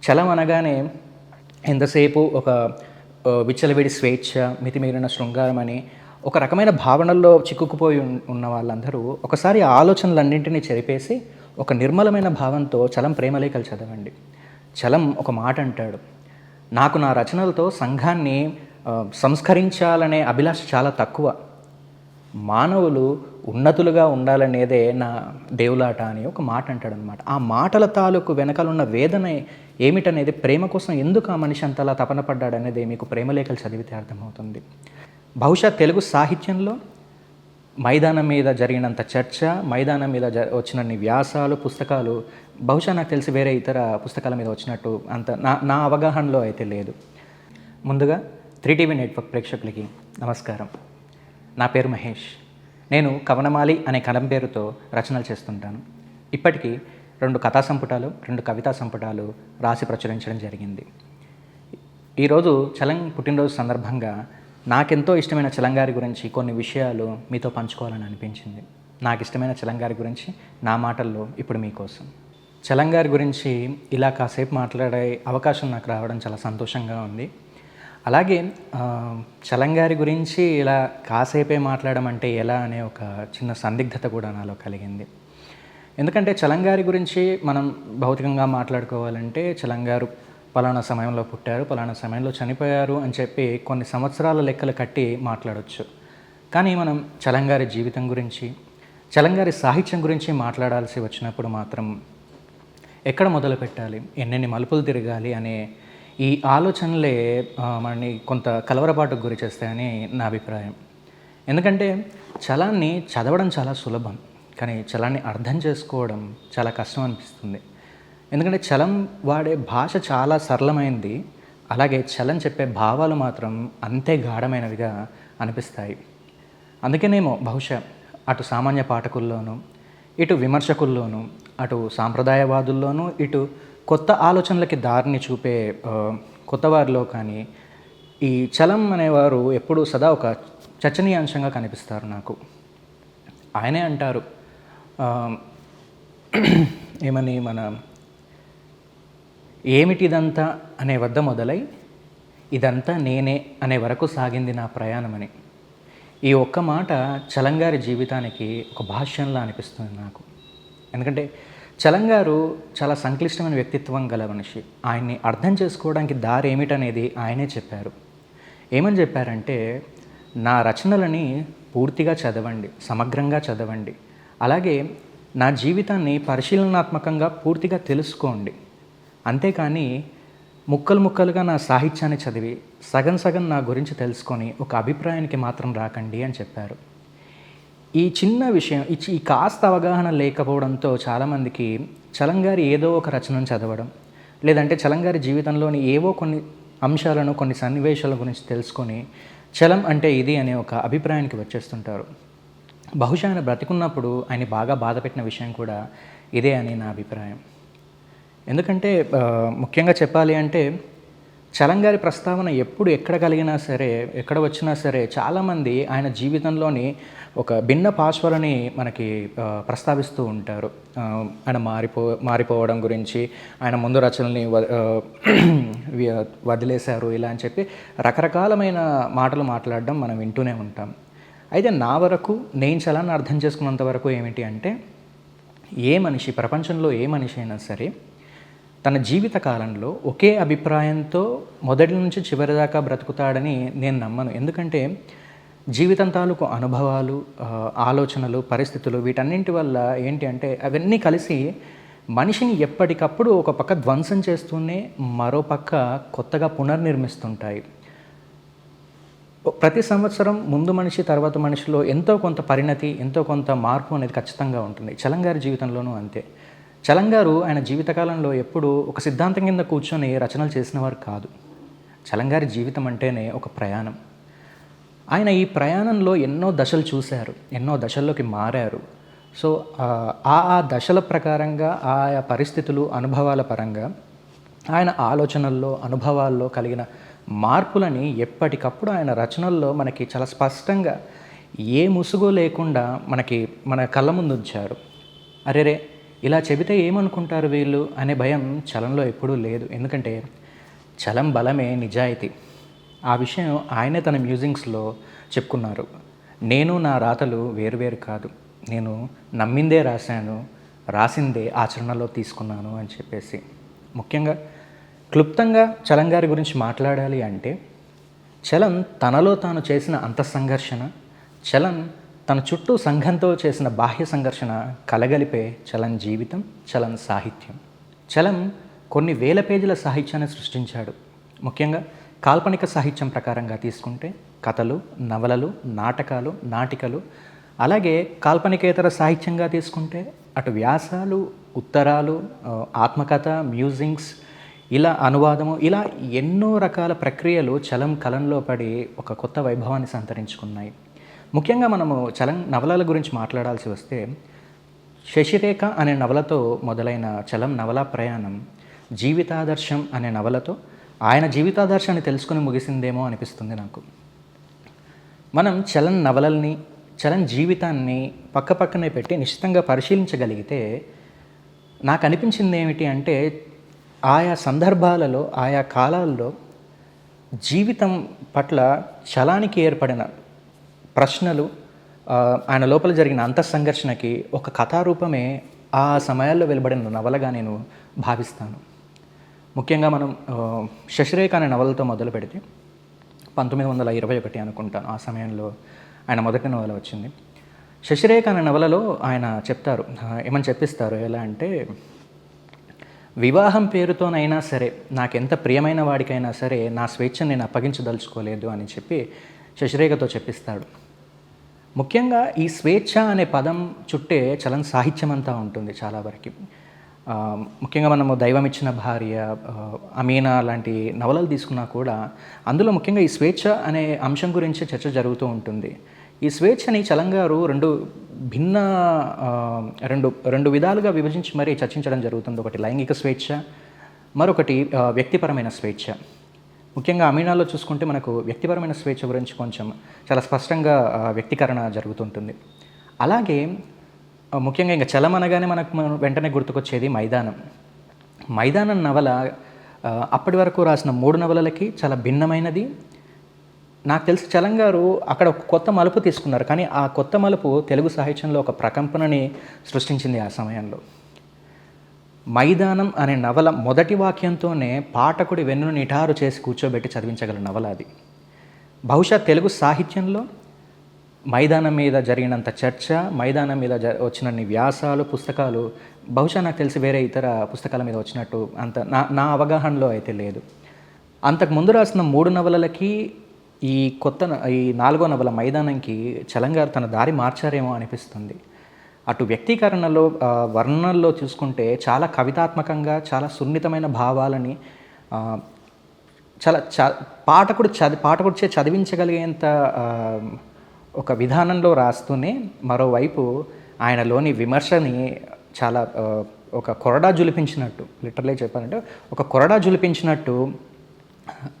చలం అనగానే ఎంతసేపు ఒక విచ్చలవిడి స్వేచ్ఛ మితిమీరిన శృంగారం అని ఒక రకమైన భావనల్లో చిక్కుకుపోయి ఉన్న వాళ్ళందరూ ఒకసారి ఆలోచనలన్నింటినీ చెరిపేసి ఒక నిర్మలమైన భావంతో చలం ప్రేమలేఖలు చదవండి. చలం ఒక మాట అంటాడు. నాకు నా రచనలతో సంఘాన్ని సంస్కరించాలనే అభిలాష చాలా తక్కువ. మానవులు ఉన్నతులుగా ఉండాలనేదే నా దేవులాట అని ఒక మాట అంటాడు అనమాట ఆ మాటల తాలూకు వెనకాల ఉన్న వేదన ఏమిటనేది ప్రేమ కోసం ఎందుకు ఆ మనిషి అంతలా తపన పడ్డాడనేది మీకు ప్రేమలేఖలు చదివితే అర్థమవుతుంది. బహుశా తెలుగు సాహిత్యంలో మైదానం మీద జరిగినంత చర్చ మైదానం మీద జ వచ్చినన్ని వ్యాసాలు పుస్తకాలు బహుశా నాకు తెలిసి వేరే ఇతర పుస్తకాల మీద వచ్చినట్టు అంత నా నా అవగాహనలో అయితే లేదు. ముందుగా త్రీ టీవీ నెట్వర్క్ ప్రేక్షకులకి నమస్కారం. నా పేరు మహేష్. నేను కవనమాలి అనే కలం పేరుతో రచనలు చేస్తుంటాను. ఇప్పటికీ రెండు కథా సంపుటాలు రెండు కవితా సంపుటాలు రాసి ప్రచురించడం జరిగింది. ఈరోజు చలం పుట్టినరోజు సందర్భంగా నాకెంతో ఇష్టమైన చలంగారి గురించి కొన్ని విషయాలు మీతో పంచుకోవాలని అనిపించింది. నాకు ఇష్టమైన చలంగారి గురించి నా మాటల్లో ఇప్పుడు మీకోసం. చలంగారి గురించి ఇలా కాసేపు మాట్లాడే అవకాశం నాకు రావడం చాలా సంతోషంగా ఉంది. అలాగే చలంగారి గురించి ఇలా కాసేపే మాట్లాడడం అంటే ఎలా అనే ఒక చిన్న సందిగ్ధత కూడా నాలో కలిగింది. ఎందుకంటే చలంగారి గురించి మనం భౌతికంగా మాట్లాడుకోవాలంటే చలంగారు పలానా సమయంలో పుట్టారు పలానా సమయంలో చనిపోయారు అని చెప్పి కొన్ని సంవత్సరాల లెక్కలు కట్టి మాట్లాడవచ్చు కానీ మనం చలంగారి జీవితం గురించి చలంగారి సాహిత్యం గురించి మాట్లాడాల్సి వచ్చినప్పుడు మాత్రం ఎక్కడ మొదలు పెట్టాలి ఎన్నెన్ని మలుపులు తిరగాలి? అనే ఈ ఆలోచనలే మనని కొంత కలవరపాటుకు గురి చేస్తాయని నా అభిప్రాయం. ఎందుకంటే చలాన్ని చదవడం చాలా సులభం కానీ చలాన్ని అర్థం చేసుకోవడం చాలా కష్టం అనిపిస్తుంది. ఎందుకంటే చలం వాడే భాష చాలా సరళమైంది అలాగే చలం చెప్పే భావాలు మాత్రం అంతే గాఢమైనవిగా అనిపిస్తాయి. అందుకనేమో బహుశా అటు సామాన్య పాఠకుల్లోనూ ఇటు విమర్శకుల్లోనూ అటు సాంప్రదాయవాదుల్లోనూ ఇటు కొత్త ఆలోచనలకి దారిని చూపే కొత్త వారిలో కానీ ఈ చలం అనేవారు ఎప్పుడూ సదా ఒక చర్చనీయాంశంగా కనిపిస్తారు నాకు. ఆయనే అంటారు ఏమని మన ఏమిటిదంతా అనే వద్ద మొదలై ఇదంతా నేనే అనే వరకు సాగింది నా ప్రయాణమని. ఈ ఒక్క మాట చలంగారి జీవితానికి ఒక భాష్యంలా అనిపిస్తుంది నాకు. ఎందుకంటే చలంగారు చాలా సంక్లిష్టమైన వ్యక్తిత్వం గల మనిషి. ఆయన్ని అర్థం చేసుకోవడానికి దారి ఏమిటనేది ఆయనే చెప్పారు. ఏమని చెప్పారంటే నా రచనలని పూర్తిగా చదవండి సమగ్రంగా చదవండి. అలాగే నా జీవితాన్ని పరిశీలనాత్మకంగా పూర్తిగా తెలుసుకోండి. అంతేకాని ముక్కలు ముక్కలుగా నా సాహిత్యాన్ని చదివి సగం సగం నా గురించి తెలుసుకొని ఒక అభిప్రాయానికి మాత్రం రాకండి అని చెప్పారు. ఈ చిన్న విషయం ఈ ఈ కాస్త అవగాహన లేకపోవడంతో చాలామందికి చలంగారి ఏదో ఒక రచనను చదవడం లేదంటే చలంగారి జీవితంలోని ఏవో కొన్ని అంశాలను కొన్ని సన్నివేశాల గురించి తెలుసుకొని చలం అంటే ఇది అనే ఒక అభిప్రాయానికి వచ్చేస్తుంటారు. బహుశా ఆయన బ్రతికున్నప్పుడు ఆయన బాగా బాధపెట్టిన విషయం కూడా ఇదే అని నా అభిప్రాయం. ఎందుకంటే ముఖ్యంగా చెప్పాలి అంటే చలంగారి ప్రస్తావన ఎప్పుడు ఎక్కడ కలిగినా సరే ఎక్కడ వచ్చినా సరే చాలామంది ఆయన జీవితంలోని ఒక భిన్న పాశ్వాలని మనకి ప్రస్తావిస్తూ ఉంటారు. ఆయన మారిపో మారిపోవడం గురించి ఆయన ముందు రచనల్ని వదిలేశారు ఇలా అని చెప్పి రకరకాలమైన మాటలు మాట్లాడడం మనం వింటూనే ఉంటాం. అయితే నా వరకు నేను చలాన్ని అర్థం చేసుకున్నంత వరకు ఏమిటి అంటే ఏ మనిషి ప్రపంచంలో ఏ మనిషి అయినా సరే తన జీవిత కాలంలో ఒకే అభిప్రాయంతో మొదటి నుంచి చివరి దాకా బ్రతుకుతాడని నేను నమ్మను. ఎందుకంటే జీవితం తాలూకు అనుభవాలు ఆలోచనలు పరిస్థితులు వీటన్నింటి వల్ల ఏంటి అంటే అవన్నీ కలిసి మనిషిని ఎప్పటికప్పుడు ఒక పక్క ధ్వంసం చేస్తూనే మరో పక్క కొత్తగా పునర్నిర్మిస్తుంటాయి. ప్రతి సంవత్సరం ముందు మనిషి తర్వాత మనిషిలో ఎంతో కొంత పరిణతి ఎంతో కొంత మార్పు అనేది ఖచ్చితంగా ఉంటుంది. చలంగారి జీవితంలోనూ అంతే. చలంగారు ఆయన జీవితకాలంలో ఎప్పుడూ ఒక సిద్ధాంతం కింద కూర్చొని రచనలు చేసినవారు కాదు. చలంగారి జీవితం అంటేనే ఒక ప్రయాణం. ఆయన ఈ ప్రయాణంలో ఎన్నో దశలు చూశారు ఎన్నో దశల్లోకి మారారు. సో ఆ ఆ- దశల ప్రకారంగా ఆయా పరిస్థితులు అనుభవాల పరంగా ఆయన ఆలోచనల్లో అనుభవాల్లో కలిగిన మార్పులని ఎప్పటికప్పుడు ఆయన రచనల్లో మనకి చాలా స్పష్టంగా ఏ ముసుగు లేకుండా మనకి మన కళ్ళ ముందు ఉంచారు. అరేరే ఇలా చెబితే ఏమనుకుంటారు వీళ్ళు అనే భయం చలంలో ఎప్పుడూ లేదు. ఎందుకంటే చలం బలమే నిజాయితీ. ఆ విషయం ఆయనే తన మ్యూజింగ్స్లో చెప్పుకున్నారు. నేను నా రాతలు వేరువేరు కాదు. నేను నమ్మిందే రాశాను రాసిందే ఆచరణలో తీసుకున్నాను అని చెప్పేసి. ముఖ్యంగా క్లుప్తంగా చలం గారి గురించి మాట్లాడాలి అంటే చలం తనలో తాను చేసిన అంతఃసంఘర్షణ చలం తన చుట్టూ సంఘంతో చేసిన బాహ్య సంఘర్షణ కలగలిపే చలన్ జీవితం చలన్ సాహిత్యం. చలం కొన్ని వేల పేజీల సాహిత్యాన్ని సృష్టించాడు. ముఖ్యంగా కాల్పనిక సాహిత్యం ప్రకారంగా తీసుకుంటే కథలు నవలలు నాటకాలు నాటికలు అలాగే కాల్పనికేతర సాహిత్యంగా తీసుకుంటే అటు వ్యాసాలు ఉత్తరాలు ఆత్మకథ మ్యూజింగ్స్ ఇలా అనువాదము ఇలా ఎన్నో రకాల ప్రక్రియలు చలం కలంలో పడి ఒక కొత్త వైభవాన్ని సంతరించుకున్నాయి. ముఖ్యంగా మనము చలం నవలల గురించి మాట్లాడాల్సి వస్తే శశిరేఖ అనే నవలతో మొదలైన చలం నవల ప్రయాణం జీవితాదర్శం అనే నవలతో ఆయన జీవితాదర్శాన్ని తెలుసుకుని ముగిసిందేమో అనిపిస్తుంది నాకు. మనం చలన్ నవలల్ని చలన్ జీవితాన్ని పక్క పక్కనే పెట్టి నిశ్చితంగా పరిశీలించగలిగితే నాకు అనిపించింది ఏమిటి అంటే ఆయా సందర్భాలలో ఆయా కాలాల్లో జీవితం పట్ల చలానికి ఏర్పడిన ప్రశ్నలు ఆయన లోపల జరిగిన అంత సంఘర్షణకి ఒక కథారూపమే ఆ సమయాల్లో వెలువడిన నవలగా నేను భావిస్తాను. ముఖ్యంగా మనం శశిరేఖ అనే నవలతో మొదలు పెడితే పంతొమ్మిది వందల ఇరవై ఒకటి అనుకుంటాను ఆ సమయంలో ఆయన మొదటి నవల వచ్చింది. శశిరేఖ అనే నవలలో ఆయన చెప్తారు ఏమని చెప్పిస్తారు ఎలా అంటే వివాహం పేరుతోనైనా సరే నాకెంత ప్రియమైన వాడికైనా సరే నా స్వేచ్ఛను నేను అప్పగించదలుచుకోలేదు అని చెప్పి శశిరేఖతో చెప్పిస్తాడు. ముఖ్యంగా ఈ స్వేచ్ఛ అనే పదం చుట్టే చలన సాహిత్యం అంతా ఉంటుంది చాలా వరకు. ముఖ్యంగా మనము దైవం ఇచ్చిన భార్య అమీనా లాంటి నవలలు తీసుకున్నా కూడా అందులో ముఖ్యంగా ఈ స్వేచ్ఛ అనే అంశం గురించి చర్చ జరుగుతూ ఉంటుంది. ఈ స్వేచ్ఛని చలంగారు రెండు భిన్న రెండు రెండు విధాలుగా విభజించి మరీ చర్చించడం జరుగుతుంది. ఒకటి లైంగిక స్వేచ్ఛ మరొకటి వ్యక్తిపరమైన స్వేచ్ఛ. ముఖ్యంగా అమీనాలో చూసుకుంటే మనకు వ్యక్తిపరమైన స్వేచ్ఛ గురించి కొంచెం చాలా స్పష్టంగా వ్యక్తీకరణ జరుగుతుంటుంది. అలాగే ముఖ్యంగా ఇంకా చలం అనగానే మనకు మనం వెంటనే గుర్తుకొచ్చేది మైదానం. మైదానం నవల అప్పటి వరకు రాసిన మూడు నవలలకి చాలా భిన్నమైనది. నాకు తెలిసి చలం గారు అక్కడ ఒక కొత్త మలుపు తీసుకున్నారు కానీ ఆ కొత్త మలుపు తెలుగు సాహిత్యంలో ఒక ప్రకంపనని సృష్టించింది ఆ సమయంలో. మైదానం అనే నవల మొదటి వాక్యంతోనే పాఠకుడి వెన్నును నిఠారు చేసి కూర్చోబెట్టి చదివించగల నవల అది. బహుశా తెలుగు సాహిత్యంలో మైదానం మీద జరిగినంత చర్చ మైదానం మీద జ వచ్చినన్ని వ్యాసాలు పుస్తకాలు బహుశా నాకు తెలిసి వేరే ఇతర పుస్తకాల మీద వచ్చినట్టు అంత నా నా అవగాహనలో అయితే లేదు. అంతకు ముందు రాసిన మూడు నవలలకి ఈ కొత్త న- ఈ నాలుగో నవల మైదానంకి చలంగారు తన దారి మార్చారేమో అనిపిస్తుంది. అటు వ్యక్తీకరణలో వర్ణనల్లో చూసుకుంటే చాలా కవితాత్మకంగా చాలా సున్నితమైన భావాలని చాలా చ పాఠకుడు చది పాఠకుడిచే చదివించగలిగేంత ఒక విధానంలో రాస్తూనే మరోవైపు ఆయనలోని విమర్శని చాలా ఒక కొరడా జులిపించినట్టు లిటరలీ చెప్పాలంటే ఒక కొరడా జులిపించినట్టు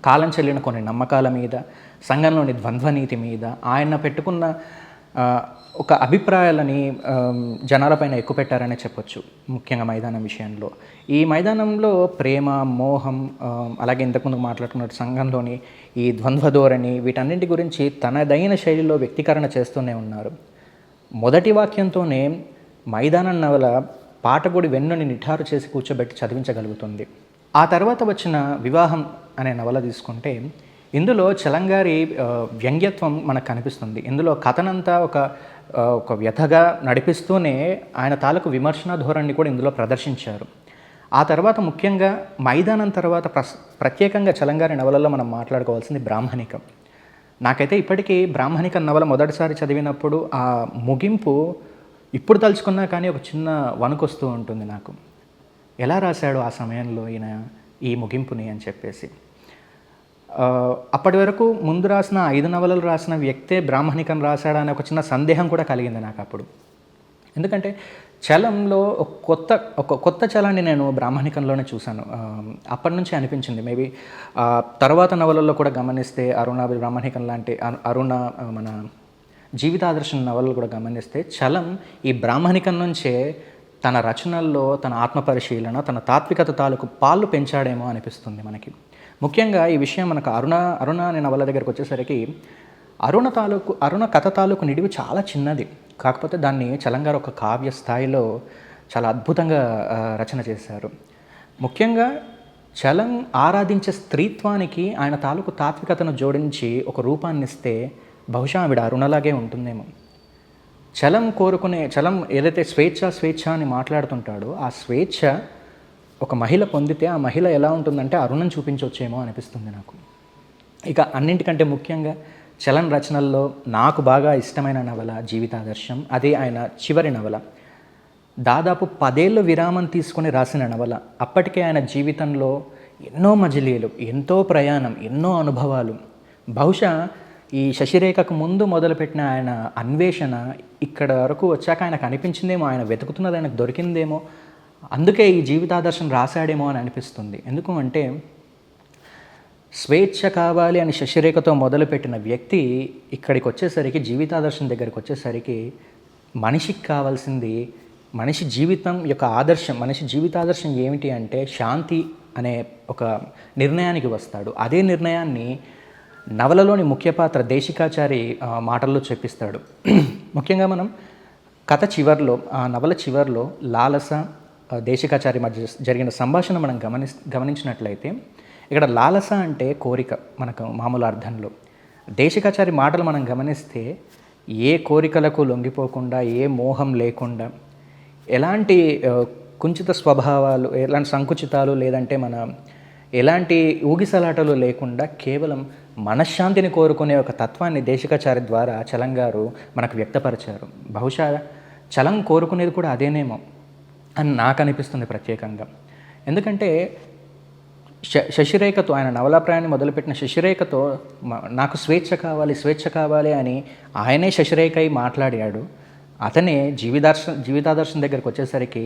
కాలం చెల్లిన కొన్ని నమ్మకాల మీద సంఘంలోని ద్వంద్వనీతి మీద ఆయన పెట్టుకున్న ఒక అభిప్రాయాలని జనాలపైన ఎక్కువ పెట్టారనే చెప్పొచ్చు ముఖ్యంగా మైదానం విషయంలో. ఈ మైదానంలో ప్రేమ మోహం అలాగే ఇంతకుముందు మాట్లాడుకున్న సంఘంలోని ఈ ద్వంద్వ ధోరణి వీటన్నింటి గురించి తనదైన శైలిలో వ్యక్తీకరణ చేస్తూనే ఉన్నారు. మొదటి వాక్యంతోనే మైదానం నవల పాటగుడి వెన్నుని నిఠారు చేసి కూర్చోబెట్టి చదివించగలుగుతుంది. ఆ తర్వాత వచ్చిన వివాహం అనే నవల తీసుకుంటే ఇందులో చలంగారి వ్యంగ్యత్వం మనకు కనిపిస్తుంది. ఇందులో కథనంతా ఒక ఒక వ్యథగా నడిపిస్తూనే ఆయన తాలూకు విమర్శన ధోరణిని కూడా ఇందులో ప్రదర్శించారు. ఆ తర్వాత ముఖ్యంగా మైదానం తర్వాత ప్రస్ ప్రత్యేకంగా చలంగారి నవలలో మనం మాట్లాడుకోవాల్సింది బ్రాహ్మణికం. నాకైతే ఇప్పటికీ బ్రాహ్మణిక నవల మొదటిసారి చదివినప్పుడు ఆ ముగింపు ఇప్పుడు తలుచుకున్నా కానీ ఒక చిన్న వణుకొస్తూ ఉంటుంది నాకు. ఎలా రాశాడు ఆ సమయంలో ఈయన ఈ ముగింపుని అని చెప్పేసి? అప్పటి వరకు ముందు రాసిన ఐదు నవలలు రాసిన వ్యక్తే బ్రాహ్మణికం రాశాడా అనే ఒక చిన్న సందేహం కూడా కలిగింది నాకు అప్పుడు. ఎందుకంటే చలంలో ఒక కొత్త ఒక కొత్త చలాన్ని నేను బ్రాహ్మణికంలోనే చూశాను. అప్పటి నుంచి అనిపించింది. మేబీ తర్వాత నవలల్లో కూడా గమనిస్తే అరుణ బ్రాహ్మణికం లాంటి అరుణ మన జీవితాదర్శన నవలలు కూడా గమనిస్తే చలం ఈ బ్రాహ్మణికం నుంచే తన రచనల్లో తన ఆత్మపరిశీలన తన తాత్వికత తాలూకు పాలు పెంచాడేమో అనిపిస్తుంది మనకి. ముఖ్యంగా ఈ విషయం మనకు అరుణ అరుణ అనే నవల దగ్గరకు వచ్చేసరికి అరుణ తాలూకు అరుణ కథ తాలూకు నిడివి చాలా చిన్నది. కాకపోతే దాన్ని చలంగారు ఒక కావ్య స్థాయిలో చాలా అద్భుతంగా రచన చేశారు. ముఖ్యంగా చలం ఆరాధించే స్త్రీత్వానికి ఆయన తాలూకు తాత్వికతను జోడించి ఒక రూపాన్ని ఇస్తే బహుశా ఆవిడ అరుణలాగే ఉంటుందేమో. చలం కోరుకునే చలం ఏదైతే స్వేచ్ఛ స్వేచ్ఛ అని మాట్లాడుతుంటాడో ఆ స్వేచ్ఛ ఒక మహిళ పొందితే ఆ మహిళ ఎలా ఉంటుందంటే అరుణం చూపించవచ్చేమో అనిపిస్తుంది నాకు. ఇక అన్నింటికంటే ముఖ్యంగా చలన్ రచనల్లో నాకు బాగా ఇష్టమైన నవల జీవితాదర్శం అదే ఆయన చివరి నవల. దాదాపు పదేళ్ళు విరామం తీసుకొని రాసిన నవల. అప్పటికే ఆయన జీవితంలో ఎన్నో మజిలీలు ఎంతో ప్రయాణం ఎన్నో అనుభవాలు. బహుశా ఈ శశిరేఖకు ముందు మొదలుపెట్టిన ఆయన అన్వేషణ ఇక్కడ వరకు వచ్చాక ఆయనకు అనిపించిందేమో ఆయన వెతుకుతున్నది ఆయనకు దొరికిందేమో అందుకే ఈ జీవితాదర్శం రాశాడేమో అని అనిపిస్తుంది. ఎందుకు అంటే స్వేచ్ఛ కావాలి అని శశిరేఖతో మొదలుపెట్టిన వ్యక్తి ఇక్కడికి వచ్చేసరికి జీవితాదర్శం దగ్గరికి వచ్చేసరికి మనిషికి కావాల్సింది మనిషి జీవితం యొక్క ఆదర్శం మనిషి జీవితాదర్శం ఏమిటి అంటే శాంతి అనే ఒక నిర్ణయానికి వస్తాడు. అదే నిర్ణయాన్ని నవలలోని ముఖ్య పాత్ర దేశికాచారి మాటల్లో చెప్పిస్తాడు. ముఖ్యంగా మనం కథ చివర్లో ఆ నవల చివర్లో లాలస దేశికాచారి మధ్య జరిగిన సంభాషణ మనం గమని గమనించినట్లయితే ఇక్కడ లాలస అంటే కోరిక మనకు మామూలు అర్థంలో. దేశికాచారి మాటలు మనం గమనిస్తే ఏ కోరికలకు లొంగిపోకుండా ఏ మోహం లేకుండా ఎలాంటి కుంచిత స్వభావాలు ఎలాంటి సంకుచితాలు లేదంటే మన ఎలాంటి ఊగిసలాటలు లేకుండా కేవలం మనశ్శాంతిని కోరుకునే ఒక తత్వాన్ని దేశికాచారి ద్వారా చలం గారు మనకు వ్యక్తపరిచారు. బహుశా చలం కోరుకునేది కూడా అదేనేమో. అని నాకు అనిపిస్తుంది ప్రత్యేకంగా. ఎందుకంటే శ శశిరేఖతో ఆయన నవలాప్రాయాన్ని మొదలుపెట్టిన శశిరేఖతో నాకు స్వేచ్ఛ కావాలి స్వేచ్ఛ కావాలి అని ఆయనే శశిరేఖ అయి మాట్లాడాడు. అతనే జీవితాదర్శం జీవితాదర్శం దగ్గరికి వచ్చేసరికి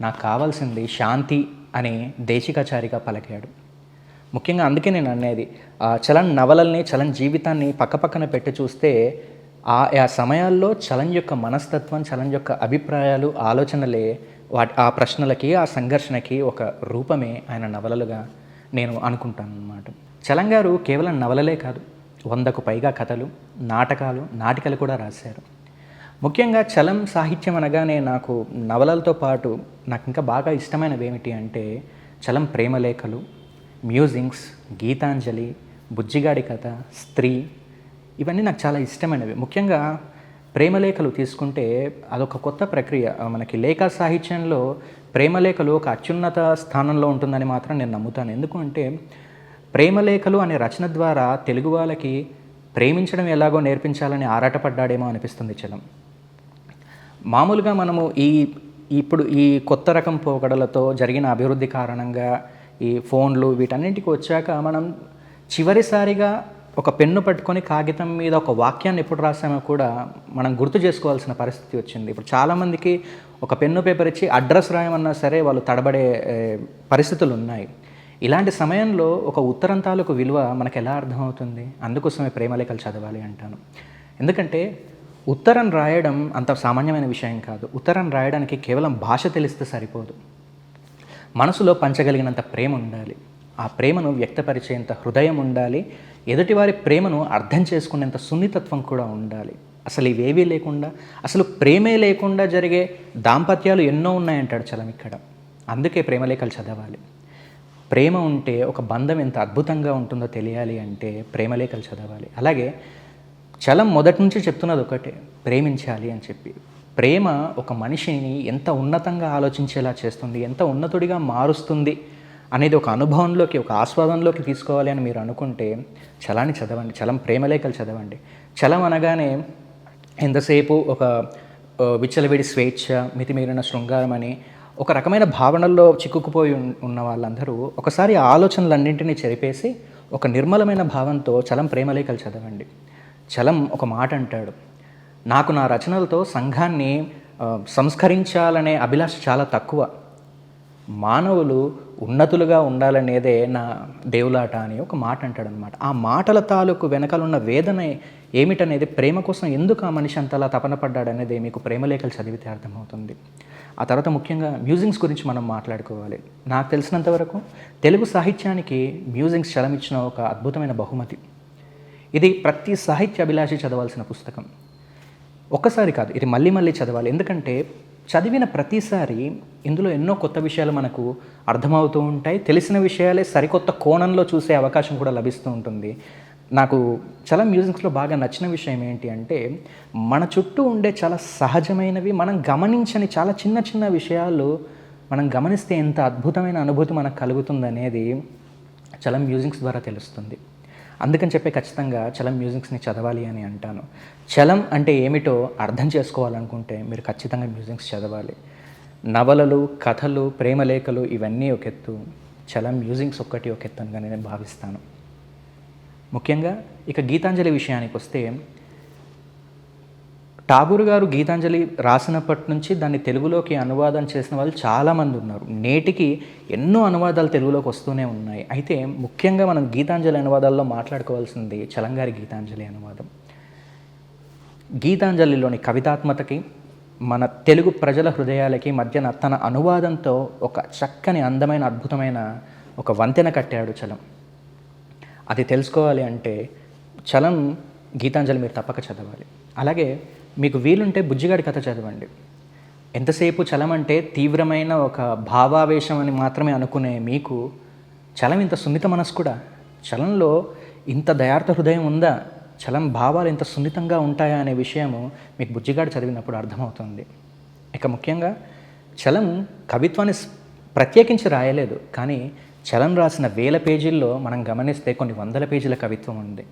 నాకు కావాల్సింది శాంతి అని దేశికాచారిగా పలికాడు. ముఖ్యంగా అందుకే నేను అనేది ఆ చలన్ నవలల్ని చలన్ జీవితాన్ని పక్కపక్కన పెట్టి చూస్తే ఆ ఆ సమయాల్లో చలన్ యొక్క మనస్తత్వం చలన్ యొక్క అభిప్రాయాలు ఆలోచనలే వాటి ఆ ప్రశ్నలకి ఆ సంఘర్షణకి ఒక రూపమే ఆయన నవలలుగా నేను అనుకుంటాను అన్నమాట చలం గారు కేవలం నవలలే కాదు వందకు పైగా కథలు నాటకాలు నాటికలు కూడా రాశారు. ముఖ్యంగా చలం సాహిత్యం అనగానే నాకు నవలలతో పాటు నాకు ఇంకా బాగా ఇష్టమైనవి ఏమిటి అంటే చలం ప్రేమలేఖలు మ్యూజింగ్స్ గీతాంజలి బుజ్జిగాడి కథ స్త్రీ ఇవన్నీ నాకు చాలా ఇష్టమైనవి. ముఖ్యంగా ప్రేమలేఖలు తీసుకుంటే అదొక కొత్త ప్రక్రియ. మనకి లేఖ సాహిత్యంలో ప్రేమలేఖలు ఒక అత్యున్నత స్థానంలో ఉంటుందని మాత్రం నేను నమ్ముతాను. ఎందుకంటే ప్రేమలేఖలు అనే రచన ద్వారా తెలుగు వాళ్ళకి ప్రేమించడం ఎలాగో నేర్పించాలని ఆరాటపడ్డాడేమో అనిపిస్తుంది చలం. మామూలుగా మనము ఈ ఇప్పుడు ఈ కొత్త రకం పోకడలతో జరిగిన అభివృద్ధి కారణంగా ఈ ఫోన్లు వీటన్నింటికి వచ్చాక మనం చివరిసారిగా ఒక పెన్ను పట్టుకొని కాగితం మీద ఒక వాక్యాన్ని ఎప్పుడు రాసామో కూడా మనం గుర్తు చేసుకోవాల్సిన పరిస్థితి వచ్చింది. ఇప్పుడు చాలామందికి ఒక పెన్ను పేపర్ ఇచ్చి అడ్రస్ రాయమన్నా సరే వాళ్ళు తడబడే పరిస్థితులు ఉన్నాయి ఇలాంటి సమయంలో ఒక ఉత్తరం తాలూకు విలువ మనకు ఎలా అర్థమవుతుంది? అందుకోసమే ప్రేమలేఖలు చదవాలి అంటాను. ఎందుకంటే ఉత్తరం రాయడం అంత సామాన్యమైన విషయం కాదు. ఉత్తరం రాయడానికి కేవలం భాష తెలిస్తే సరిపోదు. మనసులో పంచగలిగినంత ప్రేమ ఉండాలి. ఆ ప్రేమను వ్యక్తపరిచేంత హృదయం ఉండాలి. ఎదుటివారి ప్రేమను అర్థం చేసుకునేంత సున్నితత్వం కూడా ఉండాలి. అసలు ఇవేవీ లేకుండా అసలు ప్రేమే లేకుండా జరిగే దాంపత్యాలు ఎన్నో ఉన్నాయంటాడు చలం ఇక్కడ. అందుకే ప్రేమలేఖలు చదవాలి. ప్రేమ ఉంటే ఒక బంధం ఎంత అద్భుతంగా ఉంటుందో తెలియాలి అంటే ప్రేమలేఖలు చదవాలి. అలాగే చలం మొదటి నుంచి చెప్తున్నది ఒకటే ప్రేమించాలి అని చెప్పి. ప్రేమ ఒక మనిషిని ఎంత ఉన్నతంగా ఆలోచించేలా చేస్తుంది ఎంత ఉన్నతుడిగా మారుస్తుంది అనేది ఒక అనుభవంలోకి ఒక ఆస్వాదంలోకి తీసుకోవాలి అని మీరు అనుకుంటే చలాన్ని చదవండి. చలం ప్రేమలేఖలు చదవండి. చలం అనగానే ఎంతసేపు ఒక విచ్చలవిడి స్వేచ్ఛ మితిమీరిన శృంగారం అని ఒక రకమైన భావనల్లో చిక్కుకుపోయి ఉన్న వాళ్ళందరూ ఒకసారి ఆ ఆలోచనలన్నింటినీ చెరిపేసి ఒక నిర్మలమైన భావంతో చలం ప్రేమలేఖలు చదవండి. చలం ఒక మాట అంటాడు. నాకు నా రచనలతో సంఘాన్ని సంస్కరించాలనే అభిలాష చాలా తక్కువ. మానవులు ఉన్నతులుగా ఉండాలనేదే నా దేవులాట అని ఒక మాట అంటాడు అనమాట ఆ మాటల తాలూకు వెనకాలన్న వేదన ఏమిటనేది ప్రేమ కోసం ఎందుకు ఆ మనిషి అంతలా తపన పడ్డాడనేది మీకు ప్రేమలేఖలు చదివితే అర్థమవుతుంది. ఆ తర్వాత ముఖ్యంగా మ్యూజింగ్స్ గురించి మనం మాట్లాడుకోవాలి. నాకు తెలిసినంతవరకు తెలుగు సాహిత్యానికి మ్యూజింగ్స్ చలమిచ్చిన ఒక అద్భుతమైన బహుమతి. ఇది ప్రతి సాహిత్య అభిలాషి చదవాల్సిన పుస్తకం. ఒక్కసారి కాదు ఇది మళ్ళీ మళ్ళీ చదవాలి. ఎందుకంటే చదివిన ప్రతిసారి ఇందులో ఎన్నో కొత్త విషయాలు మనకు అర్థమవుతూ ఉంటాయి. తెలిసిన విషయాలే సరికొత్త కోణంలో చూసే అవకాశం కూడా లభిస్తూ ఉంటుంది. నాకు చాలా మ్యూజిక్స్లో బాగా నచ్చిన విషయం ఏంటి అంటే మన చుట్టూ ఉండే చాలా సహజమైనవి మనం గమనించని చాలా చిన్న చిన్న విషయాలు మనం గమనిస్తే ఎంత అద్భుతమైన అనుభూతి మనకు కలుగుతుందనేది చలం మ్యూజిక్స్ ద్వారా తెలుస్తుంది. అందుకని చెప్పి ఖచ్చితంగా చలం మ్యూజిక్స్ని చదవాలి అని అంటాను. చలం అంటే ఏమిటో అర్థం చేసుకోవాలనుకుంటే మీరు ఖచ్చితంగా మ్యూజిక్స్ చదవాలి. నవలలు కథలు ప్రేమలేఖలు ఇవన్నీ ఒక ఎత్తు. చలం మ్యూజిక్స్ ఒక్కటి ఒక ఎత్తు అని నేను భావిస్తాను. ముఖ్యంగా ఇక గీతాంజలి విషయానికి వస్తే ఠాగూర్ గారు గీతాంజలి రాసినప్పటి నుంచి దాన్ని తెలుగులోకి అనువాదం చేసిన వాళ్ళు చాలామంది ఉన్నారు. నేటికి ఎన్నో అనువాదాలు తెలుగులోకి వస్తూనే ఉన్నాయి. అయితే ముఖ్యంగా మనం గీతాంజలి అనువాదాల్లో మాట్లాడుకోవాల్సింది చలంగారి గీతాంజలి అనువాదం. గీతాంజలిలోని కవితాత్మతకి మన తెలుగు ప్రజల హృదయాలకి మధ్యన తన అనువాదంతో ఒక చక్కని అందమైన అద్భుతమైన ఒక వంతెన కట్టాడు చలం. అది తెలుసుకోవాలి అంటే చలం గీతాంజలి మీరు తప్పక చదవాలి. అలాగే మీకు వీలుంటే బుజ్జిగాడి కథ చదవండి. ఎంతసేపు చలం అంటే తీవ్రమైన ఒక భావావేశం అని మాత్రమే అనుకునే మీకు చలం ఇంత సున్నిత మనసు కూడా? చలంలో ఇంత దయార్థ హృదయం ఉందా? చలం భావాలు ఇంత సున్నితంగా ఉంటాయా అనే విషయము మీకు బుజ్జిగాడు చదివినప్పుడు అర్థమవుతుంది. ఇక ముఖ్యంగా చలం కవిత్వాన్ని ప్రత్యేకించి రాయలేదు కానీ చలం రాసిన వేల పేజీల్లో మనం గమనిస్తే కొన్ని వందల పేజీల కవిత్వం ఉంది.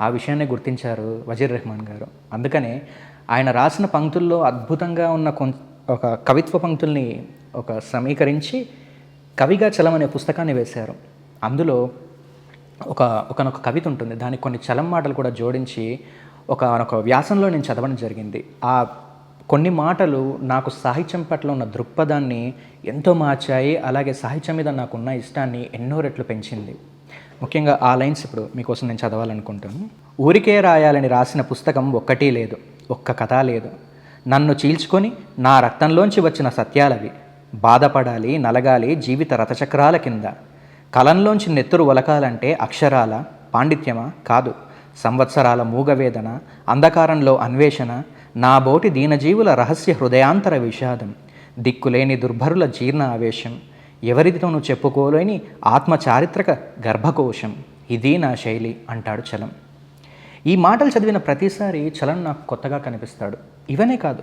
ఆ విషయాన్ని గుర్తించారు వజీర్ రెహమాన్ గారు. అందుకనే ఆయన రాసిన పంక్తుల్లో అద్భుతంగా ఉన్న కొ ఒక కవిత్వ పంక్తుల్ని ఒక సమీకరించి కవిగా చలం అనే పుస్తకాన్ని వేశారు. అందులో ఒక ఒకనొక కవిత ఉంటుంది. దానికి కొన్ని చలం మాటలు కూడా జోడించి ఒక ఒక వ్యాసంలో నేను చదవడం జరిగింది. ఆ కొన్ని మాటలు నాకు సాహిత్యం పట్ల ఉన్న దృక్పథాన్ని ఎంతో మార్చాయి. అలాగే సాహిత్యం మీద నాకున్న ఇష్టాన్ని ఎన్నో రెట్లు పెంచింది. ముఖ్యంగా ఆ లైన్స్ ఇప్పుడు మీకోసం నేను చదవాలనుకుంటాను ఊరికే రాయాలని రాసిన పుస్తకం ఒక్కటీ లేదు. ఒక్క కథ లేదు. నన్ను చీల్చుకొని నా రక్తంలోంచి వచ్చిన సత్యాలవి. బాధపడాలి నలగాలి జీవిత రథచక్రాల కింద. కలంలోంచి నెత్తురు ఒలకాలంటే అక్షరాల పాండిత్యమా? కాదు. సంవత్సరాల మూగవేదన అంధకారంలో అన్వేషణ నా బోటి దీనజీవుల రహస్య హృదయాంతర విషాదం దిక్కులేని దుర్భరుల జీర్ణ ఆవేశం ఎవరితోనూ చెప్పుకోలేని ఆత్మ చారిత్రక గర్భకోశం. ఇది నా శైలి అంటాడు చలం. ఈ మాటలు చదివిన ప్రతిసారి చలన్ నాకు కొత్తగా కనిపిస్తాడు. ఇవనే కాదు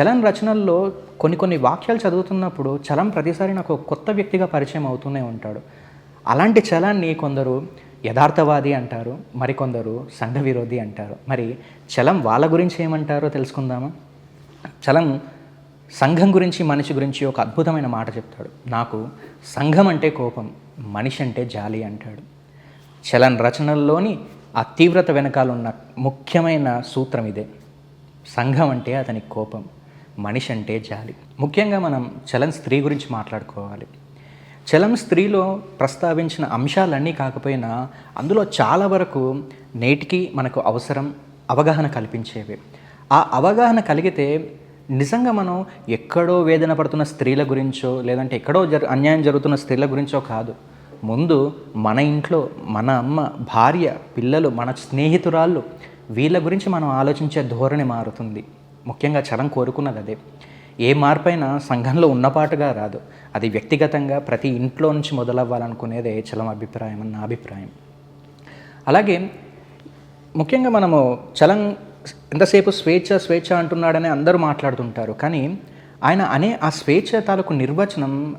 చలన్ రచనల్లో కొన్ని కొన్ని వాక్యాలు చదువుతున్నప్పుడు చలం ప్రతిసారి నాకు కొత్త వ్యక్తిగా పరిచయం అవుతూనే ఉంటాడు. అలాంటి చలాన్ని కొందరు యథార్థవాది అంటారు మరికొందరు సంఘ విరోధి అంటారు. మరి చలం వాళ్ళ గురించి ఏమంటారో తెలుసుకుందామా? చలం సంఘం గురించి మనిషి గురించి ఒక అద్భుతమైన మాట చెప్తాడు. నాకు సంఘం అంటే కోపం మనిషి అంటే జాలి అంటాడు. చలన్ రచనల్లోని ఆ తీవ్రత వెనకాల ఉన్న ముఖ్యమైన సూత్రం ఇదే. సంఘం అంటే అతని కోపం మనిషి అంటే జాలి. ముఖ్యంగా మనం చలం స్త్రీ గురించి మాట్లాడుకోవాలి. చలం స్త్రీలో ప్రస్తావించిన అంశాలన్నీ కాకపోయినా అందులో చాలా వరకు నేటికి మనకు అవసరం అవగాహన కల్పించేవి. ఆ అవగాహన కలిగితే నిజంగా మనం ఎక్కడో వేదన పడుతున్న స్త్రీల గురించో లేదంటే ఎక్కడో జరు అన్యాయం జరుగుతున్న స్త్రీల గురించో కాదు. ముందు మన ఇంట్లో మన అమ్మ భార్య పిల్లలు మన స్నేహితురాళ్ళు వీళ్ళ గురించి మనం ఆలోచించే ధోరణి మారుతుంది. ముఖ్యంగా చలం కోరుకున్నది అదే. ఏ మార్పైనా సంఘంలో ఉన్నపాటుగా రాదు. అది వ్యక్తిగతంగా ప్రతి ఇంట్లో నుంచి మొదలవ్వాలనుకునేదే చలం అభిప్రాయం అని నా అభిప్రాయం. అలాగే ముఖ్యంగా మనము చలం ఎంతసేపు స్వేచ్ఛ స్వేచ్ఛ అంటున్నాడని అందరూ మాట్లాడుతుంటారు. కానీ ఆయన అనే ఆ స్వేచ్ఛ తాలూకు నిర్వచనం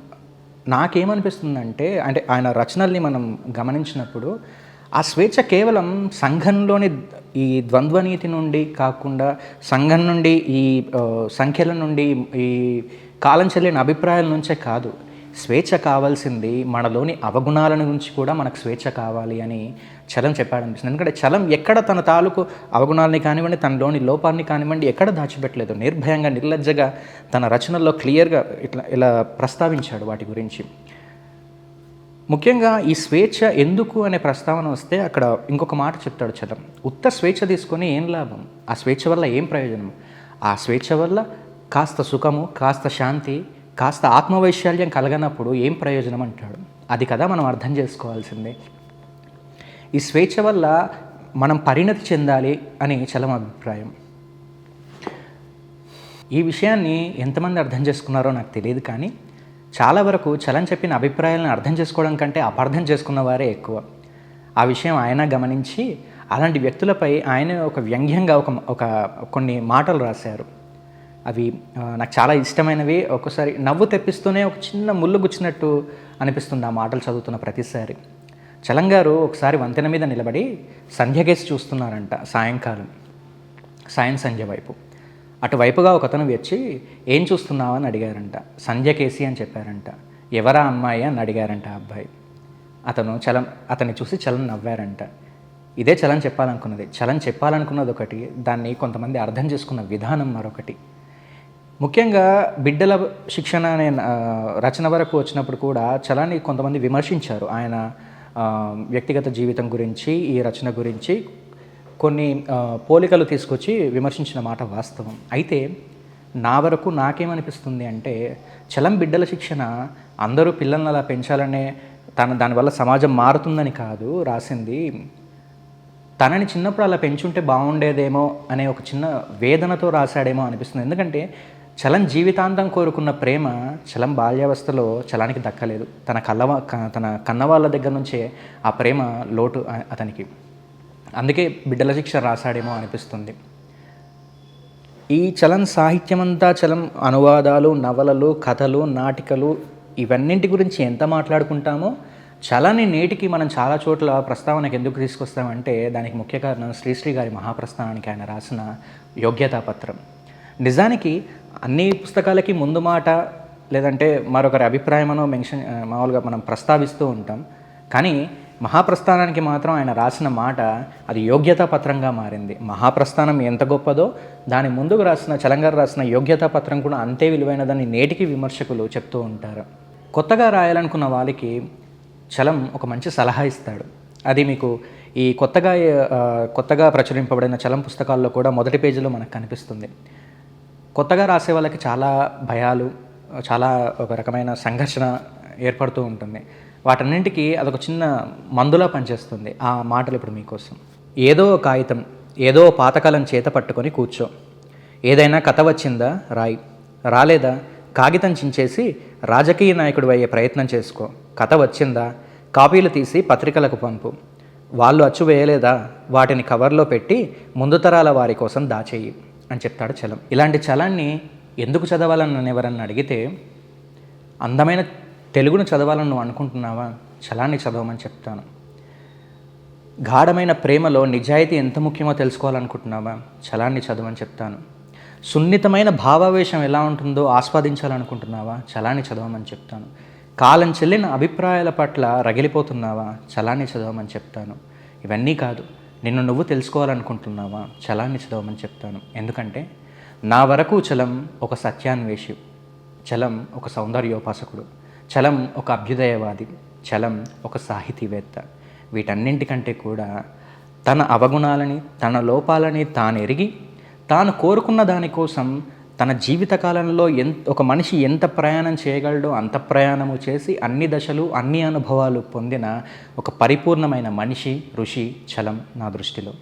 నాకేమనిపిస్తుందంటే అంటే ఆయన రచనల్ని మనం గమనించినప్పుడు ఆ స్వేచ్ఛ కేవలం సంఘంలోని ఈ ద్వంద్వనీతి నుండి కాకుండా సంఘం నుండి ఈ సంఖ్యల నుండి ఈ కాలం చెల్లిన అభిప్రాయాల నుంచే కాదు. స్వేచ్ఛ కావాల్సింది మనలోని అవగుణాల గురించి కూడా మనకు స్వేచ్ఛ కావాలి అని చలం చెప్పాడనిపిస్తుంది. ఎందుకంటే చలం ఎక్కడ తన తాలూకు అవగుణాలని కానివ్వండి తనలోని లోపాన్ని కానివ్వండి ఎక్కడ దాచిపెట్టలేదు. నిర్భయంగా నిర్లజ్జగా తన రచనల్లో క్లియర్గా ఇట్లా ఇలా ప్రస్తావించాడు వాటి గురించి. ముఖ్యంగా ఈ స్వేచ్ఛ ఎందుకు అనే ప్రస్తావన వస్తే అక్కడ ఇంకొక మాట చెప్తాడు చలం. ఉత్త స్వేచ్ఛ తీసుకొని ఏం లాభం? ఆ స్వేచ్ఛ వల్ల ఏం ప్రయోజనం? ఆ స్వేచ్ఛ వల్ల కాస్త సుఖము కాస్త శాంతి కాస్త ఆత్మవైశాల్యం కలగనప్పుడు ఏం ప్రయోజనం అంటాడు? అది కదా మనం అర్థం చేసుకోవాల్సిందే. ఈ స్వేచ్ఛ వల్ల మనం పరిణతి చెందాలి అని చలం అభిప్రాయం. ఈ విషయాన్ని ఎంతమంది అర్థం చేసుకున్నారో నాకు తెలియదు కానీ చాలా వరకు చలం చెప్పిన అభిప్రాయాలను అర్థం చేసుకోవడం కంటే అపార్థం చేసుకున్న వారే ఎక్కువ. ఆ విషయం ఆయన గమనించి అలాంటి వ్యక్తులపై ఆయన ఒక వ్యంగ్యంగా ఒక ఒక కొన్ని మాటలు రాశారు. అవి నాకు చాలా ఇష్టమైనవి. ఒక్కోసారి నవ్వు తెప్పిస్తూనే ఒక చిన్న ముళ్ళు గుచ్చినట్టు అనిపిస్తుంది ఆ మాటలు చదువుతున్న ప్రతిసారి. చలం గారు ఒకసారి వంతెన మీద నిలబడి సంధ్యకేసి చూస్తున్నారంట సాయంకాలం. సాయం సంధ్య వైపు. అటువైపుగా ఒకతను వచ్చి ఏం చూస్తున్నావని అని అడిగారంట. సంధ్యకేసి అని చెప్పారంట. ఎవరా అమ్మాయి? అని అడిగారంట ఆ అబ్బాయి. అతను చలం అతన్ని చూసి చలం నవ్వారంట. ఇదే చలం చెప్పాలనుకున్నది. చలం చెప్పాలనుకున్నది ఒకటి దాన్ని కొంతమంది అర్థం చేసుకున్న విధానం మరొకటి. ముఖ్యంగా బిడ్డల శిక్షణ అనే రచన వరకు వచ్చినప్పుడు కూడా చలాన్ని కొంతమంది విమర్శించారు. ఆయన వ్యక్తిగత జీవితం గురించి ఈ రచన గురించి కొన్ని పోలికలు తీసుకొచ్చి విమర్శించిన మాట వాస్తవం. అయితే నా వరకు నాకేమనిపిస్తుంది అంటే చలం బిడ్డల శిక్షణ అందరూ పిల్లల్ని అలా పెంచాలనే తన దానివల్ల సమాజం మారుతుందని కాదు రాసింది. తనని చిన్నప్పుడు అలా పెంచుంటే బాగుండేదేమో అనే ఒక చిన్న వేదనతో రాశాడేమో అనిపిస్తుంది. ఎందుకంటే చలం జీవితాంతం కోరుకున్న ప్రేమ చలం బాల్యావస్థలో చలానికి దక్కలేదు. తన కళ్ళవ తన కన్న వాళ్ళ దగ్గర నుంచే ఆ ప్రేమ లోటు అతనికి. అందుకే బిడ్డల శిక్ష రాశాడేమో అనిపిస్తుంది. ఈ చలం సాహిత్యమంతా చలం అనువాదాలు నవలలు కథలు నాటికలు ఇవన్నింటి గురించి ఎంత మాట్లాడుకుంటామో చలాన్ని నేటికి మనం చాలా చోట్ల ప్రస్తావనకు ఎందుకు తీసుకొస్తామంటే దానికి ముఖ్య కారణం శ్రీశ్రీ గారి మహాప్రస్థానానికి ఆయన రాసిన యోగ్యతా పత్రం నిజానికి అన్ని పుస్తకాలకి ముందు మాట లేదంటే మరొకరి అభిప్రాయమనో మెన్షన్ మామూలుగా మనం ప్రస్తావిస్తూ ఉంటాం. కానీ మహాప్రస్థానానికి మాత్రం ఆయన రాసిన మాట అది యోగ్యతా పత్రంగా మారింది. మహాప్రస్థానం ఎంత గొప్పదో దాని ముందుకు రాసిన చలంగారు రాసిన యోగ్యతా పత్రం కూడా అంతే విలువైనదని నేటికి విమర్శకులు చెప్తూ ఉంటారు. కొత్తగా రాయాలనుకున్న వాళ్ళకి చలం ఒక మంచి సలహా ఇస్తాడు. అది మీకు ఈ కొత్తగా కొత్తగా ప్రచురింపబడిన చలం పుస్తకాల్లో కూడా మొదటి పేజీలో మనకు కనిపిస్తుంది. కొత్తగా రాసే వాళ్ళకి చాలా భయాలు చాలా ఒక రకమైన సంఘర్షణ ఏర్పడుతూ ఉంటుంది. వాటన్నింటికి అదొక చిన్న మందులా పనిచేస్తుంది ఆ మాటలు ఇప్పుడు మీకోసం. ఏదో కాగితం ఏదో పాతకాలం చేత పట్టుకొని కూర్చో. ఏదైనా కథ వచ్చిందా? రాయి. రాలేదా? కాగితం చించేసి రాజకీయ నాయకుడు అయ్యే ప్రయత్నం చేసుకో. కథ వచ్చిందా? కాపీలు తీసి పత్రికలకు పంపు. వాళ్ళు అచ్చు వేయలేదా? వాటిని కవర్లో పెట్టి ముందు తరాల వారి కోసం దాచేయి. అని చెప్తాడు చలం. ఇలాంటి చలాన్ని ఎందుకు చదవాలని నన్ను ఎవరన్నా అడిగితే అందమైన తెలుగును చదవాలని నువ్వు అనుకుంటున్నావా? చలాన్ని చదవమని చెప్తాను. గాఢమైన ప్రేమలో నిజాయితీ ఎంత ముఖ్యమో తెలుసుకోవాలనుకుంటున్నావా? చలాన్ని చదవని చెప్తాను. సున్నితమైన భావావేశం ఎలా ఉంటుందో ఆస్వాదించాలనుకుంటున్నావా? చలాన్ని చదవమని చెప్తాను. కాలం చెల్లిన అభిప్రాయాల పట్ల రగిలిపోతున్నావా? చలాన్ని చదవమని చెప్తాను. ఇవన్నీ కాదు. నిన్ను నువ్వు తెలుసుకోవాలనుకుంటున్నావా? చలాన్ని చదవమని చెప్తాను. ఎందుకంటే నా వరకు చలం ఒక సత్యాన్వేషి చలం ఒక సౌందర్యోపాసకుడు చలం ఒక అభ్యుదయవాది చలం ఒక సాహితీవేత్త. వీటన్నింటికంటే కూడా తన అవగుణాలని తన లోపాలని తాను ఎరిగి తాను కోరుకున్న దానికోసం తన జీవితకాలంలో ఎంత ఒక మనిషి ఎంత ప్రయాణం చేయగలడో అంత ప్రయాణము చేసి అన్ని దశలు అన్ని అనుభవాలు పొందిన ఒక పరిపూర్ణమైన మనిషి ఋషి చలం నా దృష్టిలో.